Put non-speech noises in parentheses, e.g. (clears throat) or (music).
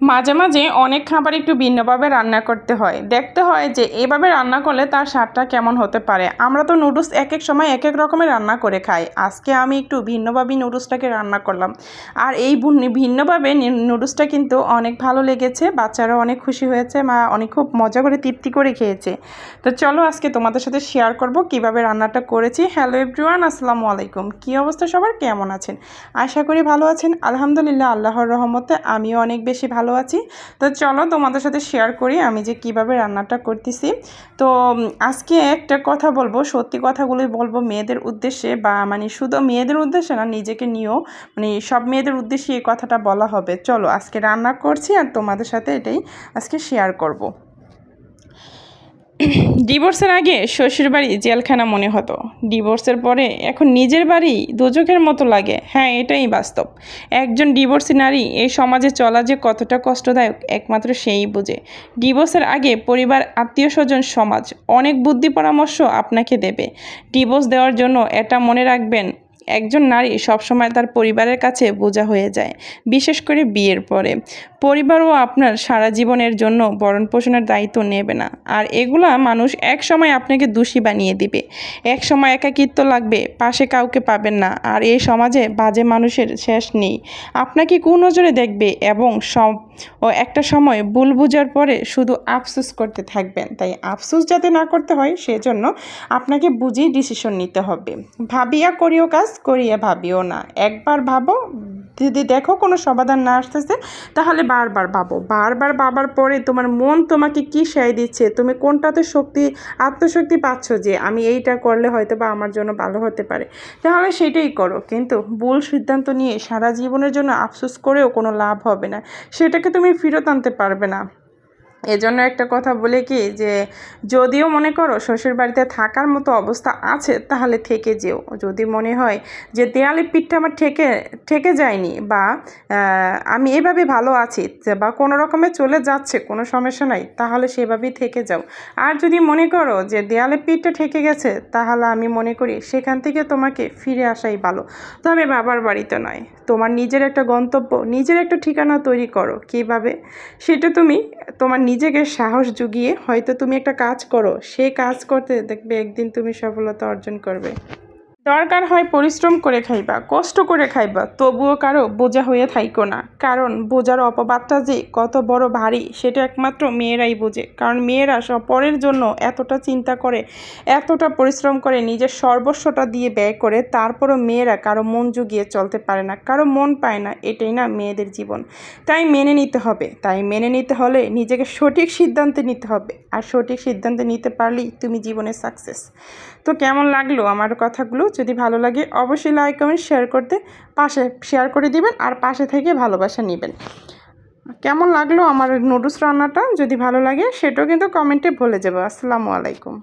মাঝে মাঝে অনেক খাবার একটু ভিন্নভাবে রান্না করতে হয়। দেখতে হয় যে এভাবে রান্না করলে তার স্বাদটা কেমন হতে পারে। আমরা তো নুডলস এক এক সময় এক এক রকমের রান্না করে খাই। আজকে আমি একটু ভিন্নভাবে নুডলসটাকে রান্না করলাম। আর এই ভিন্নভাবে নুডলসটা কিন্তু অনেক ভালো লেগেছে। বাচ্চারা অনেক খুশি হয়েছে, মা অনেক খুব মজা করে তৃপ্তি করে খেয়েছে। তো চলো আজকে তোমাদের সাথে শেয়ার করব কীভাবে রান্নাটা করেছি। হ্যালো এভরিওয়ান আসসালামু আলাইকুম। কী অবস্থা সবার? কেমন আছেন? আশা করি ভালো আছেন। আলহামদুলিল্লাহ, আল্লাহর রহমতে আমিও অনেক বেশি ভালো আছি। তো চলো তোমাদের সাথে শেয়ার করি আমি যে কীভাবে রান্নাটা করতেছি। তো আজকে একটা কথা বলব, সত্যি কথাগুলোই বলব মেয়েদের উদ্দেশ্যে বা মানে শুধু মেয়েদের উদ্দেশ্যে না, নিজেকে নিয়েও মানে সব মেয়েদের উদ্দেশ্যে এই কথাটা বলা হবে। চলো আজকে রান্না করছি আর তোমাদের সাথে এটাই আজকে শেয়ার করব। (clears throat) ডিভোর্সের আগে শ্বশুর বাড়ি জেলখানা মনে হতো। ডিভোর্সের পরে এখন নিজের বাড়ি দুচোখের মতো লাগে। হ্যাঁ এটাই বাস্তব। একজন ডিভোর্সি নারী এই সমাজে চলা যে কতটা কষ্টদায়ক একমাত্র সেই বোঝে। ডিভোর্সের আগে পরিবার আত্মীয় স্বজন সমাজ অনেক বুদ্ধি পরামর্শ আপনাকে দেবে। ডিভোর্স দেওয়ার জন্য এটা মনে রাখবেন, একজন নারী সবসময় তার পরিবারের কাছে বোঝা হয়ে যায়, বিশেষ করে বিয়ের পরে। পরিবারও আপনার সারা জীবনের জন্য ভরণ পোষণের দায়িত্ব নেবে না। আর এগুলা মানুষ এক সময় আপনাকে দোষী বানিয়ে দিবে। এক সময় একাকিত্ব লাগবে, পাশে কাউকে পাবেন না। আর এই সমাজে বাজে মানুষের শেষ নেই। আপনাকে কোন নজরে দেখবে এবং সব ও একটা সময় ভুল বুঝার পরে শুধু আফসোস করতে থাকবেন। তাই আফসোস যাতে না করতে হয়, সেজন্য আপনাকে বুঝেই ডিসিশন নিতে হবে। ভাবিয়া করিও কাজ, করিয়া ভাবিও না। একবার ভাবো যদি দেখো কোনো সমাধান না আসতেছে, তাহলে বারবার ভাবো। বারবার ভাবার পরে তোমার মন তোমাকে কি সায় দিচ্ছে? তুমি কোনটাতে শক্তি, আত্মশক্তি পাচ্ছ যে আমি এইটা করলে হয়তো বা আমার জন্য ভালো হতে পারে? তাহলে সেটাই করো। কিন্তু ভুল সিদ্ধান্ত নিয়ে সারা জীবনের জন্য আফসোস করেও কোনো লাভ হবে না। সেটাকে তুমি ফেরত আনতে পারবে না। এজন্য একটা কথা বলে কি যে, যদিও মনে করো শ্বশুর বাড়িতে থাকার মতো অবস্থা আছে, তাহলে থেকে যেও। যদি মনে হয় যে দেয়ালে পিঠটা আমার ঠেকে ঠেকে যায়নি বা আমি এভাবে ভালো আছি বা কোনো রকমে চলে যাচ্ছে, কোনো সমস্যা নাই, তাহলে সেভাবেই থেকে যাও। আর যদি মনে করো যে দেয়ালে পিঠটা ঠেকে গেছে, তাহলে আমি মনে করি সেখান থেকে তোমাকে ফিরে আসাই ভালো। তবে বাবার বাড়িতে নয়, তোমার নিজের একটা গন্তব্য, নিজের একটা ঠিকানা তৈরি করো। কীভাবে? সেটা তুমি তোমার নিজেকে সাহস জুগিয়ে হয়তো তুমি একটা কাজ করো সেই কাজ করতে দেখবে একদিন তুমি সফলতা অর্জন করবে। দরকার হয় পরিশ্রম করে খাইবা, কষ্ট করে খাইবা, তবুও কারও বোঝা হয়ে থাইকো না। কারণ বোঝার অপবাদটা যে কত বড় ভারী, সেটা একমাত্র মেয়েরাই বোঝে। কারণ মেয়েরা সব পরের জন্য এতটা চিন্তা করে, এতটা পরিশ্রম করে, নিজের সর্বস্বটা দিয়ে ব্যয় করে, তারপরও মেয়েরা কারও মন জুগিয়ে চলতে পারে না, কারও মন পায় না, এটাই না মেয়েদের জীবন। তাই মেনে নিতে হবে, তাই মেনে নিতে হলে নিজেকে সঠিক সিদ্ধান্তে নিতে হবে। আর সঠিক সিদ্ধান্তে নিতে পারলেই তুমি জীবনে সাকসেস তো কেমন লাগল আমার কথাগুলো? যদি ভালো লাগে অবশ্যই লাইক কমেন্ট শেয়ার করতে পাশে শেয়ার করে দিবেন আর পাশে থেকে ভালোবাসা নেবেন। কেমন লাগল আমার নুডলস রান্নাটা? যদি ভালো লাগে সেটাও কিন্তু কমেন্টে বলে যাব। আসসালামু আলাইকুম।